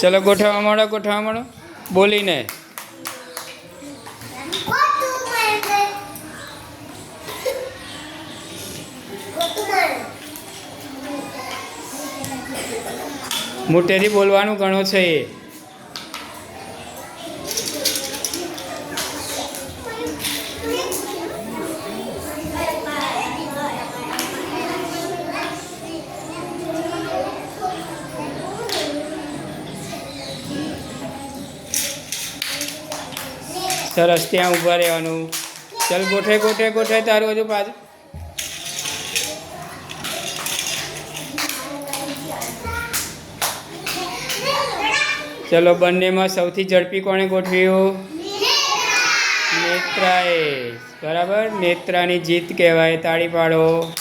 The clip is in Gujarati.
ચલો ગોઠવવા માંડો ગોઠવવા માંડો. બોલીને. મોટેથી બોલવાનું ઘણો છે એ. સરસ, ત્યાં ઊભા રહેવાનું. ચાલ ગોઠે ગોઠે ગોઠે તારું હજુ પાછું. ચલો, બંનેમાં સૌથી ઝડપી કોણે ગોઠવ્યું? નેત્રાએ. બરાબર? નેત્રાની જીત કહેવાય, તાળી પાડો.